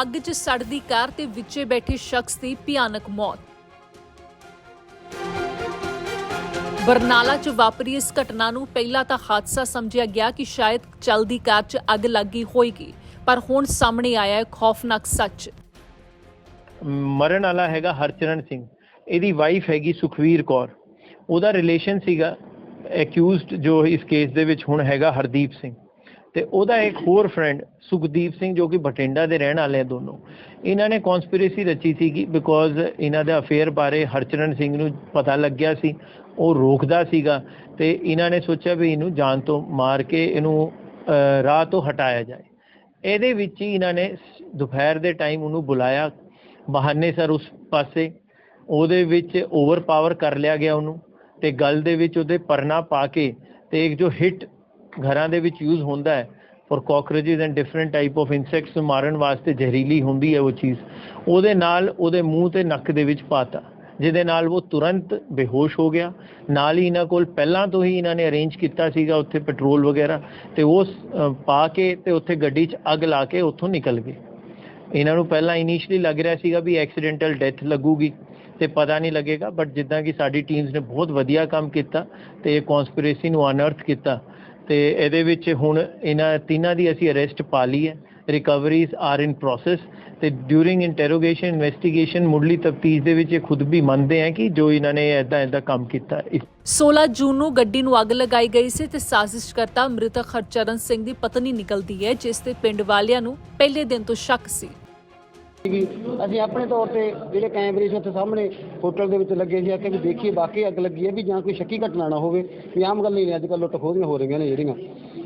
ਅੱਗ 'ਚ ਸੜਦੀ ਕਾਰ ਤੇ ਵਿੱਚੇ ਬੈਠੇ ਸ਼ਖਸ ਦੀ ਭਿਆਨਕ ਮੌਤ। ਬਰਨਾਲਾ 'ਚ ਵਾਪਰੀ ਇਸ ਘਟਨਾ ਨੂੰ ਪਹਿਲਾਂ ਤਾਂ ਹਾਦਸਾ ਸਮਝਿਆ ਗਿਆ ਕਿ ਸ਼ਾਇਦ ਚਲਦੀ ਕਾਰ 'ਚ ਅੱਗ ਲੱਗੀ ਹੋਏਗੀ, ਪਰ ਹੁਣ ਸਾਹਮਣੇ ਆਇਆ ਹੈ ਖੌਫਨਾਕ ਸੱਚ। ਮਰਨ ਵਾਲਾ ਹੈਗਾ ਹਰਚਰਨ ਸਿੰਘ। ਇਹਦੀ ਵਾਈਫ ਹੈਗੀ ਸੁਖਵੀਰ ਕੌਰ। ਉਹਦਾ ਰਿਲੇਸ਼ਨ ਸੀਗਾ ਐਕਿਊਜ਼ਡ ਜੋ ਇਸ ਕੇਸ ਦੇ ਵਿੱਚ ਹੁਣ ਹੈਗਾ ਹਰਦੀਪ ਸਿੰਘ। ਤੇ ਉਹਦਾ ਇੱਕ ਹੋਰ ਫਰੈਂਡ ਸੁਖਦੀਪ ਸਿੰਘ ਜੋ ਕਿ ਬਠਿੰਡਾ ਦੇ ਰਹਿਣ ਵਾਲੇ ਆ ਦੋਨੋਂ, ਇਹਨਾਂ ਨੇ ਕਨਸਪੀਰੇਸੀ ਰਚੀ ਸੀਗੀ ਬਿਕੋਜ਼ ਇਹਨਾਂ ਦਾ ਅਫੇਅਰ ਬਾਰੇ ਹਰਚਰਨ ਸਿੰਘ ਨੂੰ ਪਤਾ ਲੱਗਿਆ ਸੀ, ਉਹ ਰੋਕਦਾ ਸੀਗਾ ਤੇ ਇਹਨਾਂ ਨੇ ਸੋਚਿਆ ਵੀ ਇਹਨੂੰ ਜਾਨ ਤੋਂ ਮਾਰ ਕੇ ਇਹਨੂੰ ਰਾਹ ਤੋਂ ਹਟਾਇਆ ਜਾਏ। ਇਹਦੇ ਵਿੱਚ ਹੀ ਇਹਨਾਂ ਨੇ ਦੁਪਹਿਰ ਦੇ ਟਾਈਮ ਉਹਨੂੰ ਬੁਲਾਇਆ, ਬਹਾਨੇ ਸਰ ਉਸ ਪਾਸੇ, ਉਹਦੇ ਵਿੱਚ ਓਵਰਪਾਵਰ ਕਰ ਲਿਆ ਗਿਆ ਉਹਨੂੰ ਤੇ ਗੱਲ ਦੇ ਵਿੱਚ ਉਹਦੇ ਪਰਨਾ ਪਾ ਕੇ ਤੇ ਇੱਕ ਜੋ ਹਿੱਟ ਘਰਾਂ ਦੇ ਵਿੱਚ ਯੂਜ਼ ਹੁੰਦਾ ਹੈ for cockroaches and different type of insects ਨੂੰ ਮਾਰਨ ਵਾਸਤੇ ਜ਼ਹਿਰੀਲੀ ਹੁੰਦੀ ਹੈ ਉਹ ਚੀਜ਼, ਉਹਦੇ ਨਾਲ ਉਹਦੇ ਮੂੰਹ ਤੇ ਨੱਕ ਦੇ ਵਿੱਚ ਪਾਤਾ, ਜਿਹਦੇ ਨਾਲ ਉਹ ਤੁਰੰਤ ਬੇਹੋਸ਼ ਹੋ ਗਿਆ, ਨਾਲ ਹੀ ਇਹਨਾਂ ਕੋਲ ਪਹਿਲਾਂ ਤੋਂ ਹੀ ਇਹਨਾਂ ਨੇ ਅਰੇਂਜ ਕੀਤਾ ਸੀਗਾ ਉੱਥੇ ਪੈਟਰੋਲ ਵਗੈਰਾ, ਤੇ ਉਹ ਪਾ ਕੇ ਤੇ ਉੱਥੇ ਗੱਡੀ 'ਚ ਅੱਗ ਲਾ ਕੇ ਉੱਥੋਂ ਨਿਕਲ ਗਏ। ਇਹਨਾਂ ਨੂੰ ਪਹਿਲਾਂ ਇਨੀਸ਼ੀਅਲੀ ਲੱਗ ਰਿਹਾ ਸੀਗਾ ਵੀ ਐਕਸੀਡੈਂਟਲ ਡੈਥ ਲੱਗੂਗੀ, ਤੇ ਪਤਾ ਨਹੀਂ ਲੱਗੇਗਾ ਬਟ ਜਿੱਦਾਂ ਕਿ ਸਾਡੀ ਟੀਮਸ ਨੇ ਬਹੁਤ ਵਧੀਆ ਕੰਮ ਕੀਤਾ, ਤੇ ਇਹ ਕਨਸਪੀਰੇਸੀ ਨੂੰ ਅਨਰਥ ਕੀਤਾ ਤੇ ਇਹਦੇ ਵਿੱਚ ਹੁਣ ਇਹਨਾਂ ਤਿੰਨਾਂ ਦੀ ਅਸੀਂ ਅਰੈਸਟ ਪਾ ਲਈ ਹੈ ਰਿਕਵਰੀਜ਼ ਆਰ ਇਨ ਪ੍ਰੋਸੈਸ ਤੇ ਡਿਊਰਿੰਗ ਇੰਟਰੋਗੇਸ਼ਨ ਇਨਵੈਸਟੀਗੇਸ਼ਨ ਮੁੱਢਲੀ ਤਫਤੀਸ਼ ਦੇ ਵਿੱਚ ਇਹ ਖੁਦ ਵੀ ਮੰਨਦੇ ਆ ਕਿ ਜੋ ਇਹਨਾਂ ਨੇ ਐਦਾਂ ਐਦਾਂ ਕੰਮ ਕੀਤਾ ਹੈ। 16 ਜੂਨ ਨੂੰ ਗੱਡੀ ਨੂੰ ਅੱਗ ਲਗਾਈ ਗਈ ਸੀ ਤੇ ਸਾਜ਼ਿਸ਼ਕਰਤਾ ਮ੍ਰਿਤਕ ਹਰਚਰਨ ਸਿੰਘ ਦੀ ਪਤਨੀ ਨਿਕਲਦੀ ਹੈ, ਜਿਸ ਤੇ ਪਿੰਡ ਵਾਲਿਆਂ ਨੂੰ ਪਹਿਲੇ ਦਿਨ ਤੋਂ ਸ਼ੱਕ ਸੀ ਸੀਗੀ। ਅਸੀਂ ਆਪਣੇ ਤੌਰ ਤੇ ਜਿਹੜੇ ਕੈਮਰੇ ਸੀ ਉੱਥੇ ਸਾਹਮਣੇ ਹੋਟਲ ਦੇ ਵਿੱਚ ਲੱਗੇ ਸੀ। ਆ ਕਿ ਵੀ ਦੇਖੀਏ, ਵਾਕਈ ਅੱਗ ਲੱਗੀ ਹੈ ਵੀ ਜਾਂ ਕੋਈ ਸ਼ੱਕੀ ਘਟਨਾ ਨਾ ਹੋਵੇ। ਵੀ ਆਮ ਗੱਲ ਨਹੀਂ ਅੱਜ ਕੱਲ੍ਹ ਲੁੱਟ ਖੋਹਦੀਆਂ ਹੋ ਰਹੀਆਂ ਨੇ ਜਿਹੜੀਆਂ।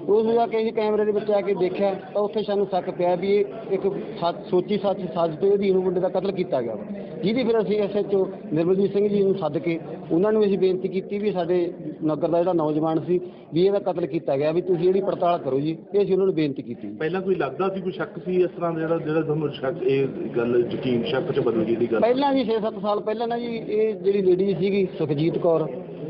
ਉਸ ਜਾ ਕੇ ਅਸੀਂ ਕੈਮਰੇ ਦੇ ਵਿੱਚ ਆ ਕੇ ਦੇਖਿਆ ਤਾਂ ਉੱਥੇ ਸਾਨੂੰ ਸ਼ੱਕ ਪਿਆ ਵੀ ਇਹ ਇੱਕ ਸੱਚ- ਸੋਚੀ ਸੱਚ ਸੱਚ ਤੇ ਉਹਦੀ ਨੂੰ ਮੁੰਡੇ ਦਾ ਕਤਲ ਕੀਤਾ ਗਿਆ ਵਾ। ਜਿਹਦੀ ਫਿਰ ਅਸੀਂ ਐਸਐਚਓ ਨਿਰਮਲਜੀਤ ਸਿੰਘ ਜੀ ਨੂੰ ਸੱਦ ਕੇ ਉਹਨਾਂ ਨੂੰ ਅਸੀਂ ਬੇਨਤੀ ਕੀਤੀ ਵੀ ਸਾਡੇ ਨਗਰ ਦਾ ਜਿਹੜਾ ਨੌਜਵਾਨ ਸੀ ਵੀ ਇਹਦਾ ਕਤਲ ਕੀਤਾ ਗਿਆ ਵੀ ਤੁਸੀਂ ਜਿਹੜੀ ਪੜਤਾਲ ਕਰੋ ਜੀ। ਇਹ ਅਸੀਂ ਉਹਨਾਂ ਨੂੰ ਬੇਨਤੀ ਕੀਤੀ। ਪਹਿਲਾਂ ਕੋਈ ਲੱਗਦਾ ਸੀ ਕੋਈ ਸ਼ੱਕ ਸੀ ਇਸ ਤਰ੍ਹਾਂ ਦਾ ਜਿਹੜਾ ਜਿਹੜਾ ਤੁਹਾਨੂੰ ਸ਼ੱਕ ਇਹ ਗੱਲ ਯਕੀਨ ਸ਼ੱਕ ਚ ਬਦਲ ਗਈ ਦੀ ਗੱਲ? ਪਹਿਲਾਂ ਜੀ 6-7 ਸਾਲ ਪਹਿਲਾਂ ਨਾ ਜੀ ਇਹ ਜਿਹੜੀ ਲੇਡੀ ਸੀਗੀ ਸੁਖਜੀਤ ਕੌਰ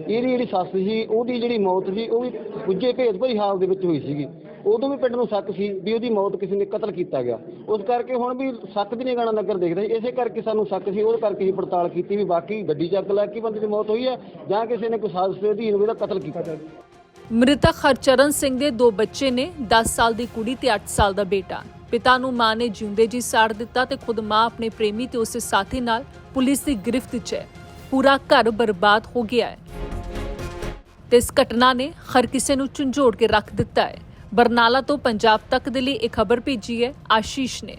ਇਹਦੀ ਜਿਹੜੀ ਸੱਸ ਸੀ, ਉਹਦੀ ਜਿਹੜੀ ਮੌਤ ਸੀ, ਉਹ ਵੀ ਗੁੱਜੇ ਭੇਦ ਭਰੀ ਹਾਲ ਦੇ ਵਿੱਚ ਹੋਈ ਸੀਗੀ। ਉਦੋਂ ਵੀ ਪਿੰਡ ਨੂੰ ਸ਼ੱਕ ਸੀ ਵੀ ਉਹਦੀ ਮੌਤ ਕਿਸੇ ਨੇ ਕਤਲ ਕੀਤਾ ਗਿਆ। ਉਸ ਕਰਕੇ ਹੁਣ ਵੀ ਸ਼ੱਕ ਦੀ ਨਿਗਾਹ ਨਗਰ ਦੇਖਦਾ ਇਸੇ ਕਰਕੇ ਸਾਨੂੰ ਸ਼ੱਕ ਸੀ, ਉਹਦੇ ਕਰਕੇ ਹੀ ਪੜਤਾਲ ਕੀਤੀ ਵੀ ਬਾਕੀ ਗੱਡੀ ਚੱਕ ਲੈ ਕੇ ਬੰਦੇ ਦੀ ਮੌਤ ਹੋਈ ਹੈ ਜਾਂ ਕਿਸੇ ਨੇ ਕੋਈ ਸਾਜ਼ਿਸ਼ ਦੇ ਅਧੀਨ ਉਹਦਾ ਕਤਲ ਕੀਤਾ। ਮ੍ਰਿਤਕ ਹਰਚਰਨ ਸਿੰਘ ਦੇ ਦੋ ਬੱਚੇ ਨੇ 10 ਸਾਲ ਦੀ ਕੁੜੀ ਤੇ 8 ਸਾਲ ਦਾ ਬੇਟਾ। ਪਿਤਾ ਨੂੰ ਮਾਂ ਨੇ ਜਿਉਂਦੇ ਜੀ ਸਾੜ ਦਿੱਤਾ ਤੇ ਖੁਦ ਮਾਂ ਆਪਣੇ ਪ੍ਰੇਮੀ ਤੇ ਉਸੇ ਸਾਥੀ ਨਾਲ ਪੁਲਿਸ ਦੀ ਗ੍ਰਿਫਤ 'ਚ ਹੈ। ਪੂਰਾ ਘਰ ਬਰਬਾਦ ਹੋ ਗਿਆ ਹੈ। ਤੇ ਇਸ ਘਟਨਾ ਨੇ ਹਰ ਕਿਸੇ ਨੂੰ ਝੰਜੋੜ ਕੇ ਰੱਖ ਦਿੱਤਾ ਹੈ। ਬਰਨਾਲਾ ਤੋਂ ਪੰਜਾਬ ਤੱਕ ਦੇ ਲਈ ਇਹ ਖਬਰ ਭੇਜੀ ਹੈ ਆਸ਼ੀਸ਼ ਨੇ।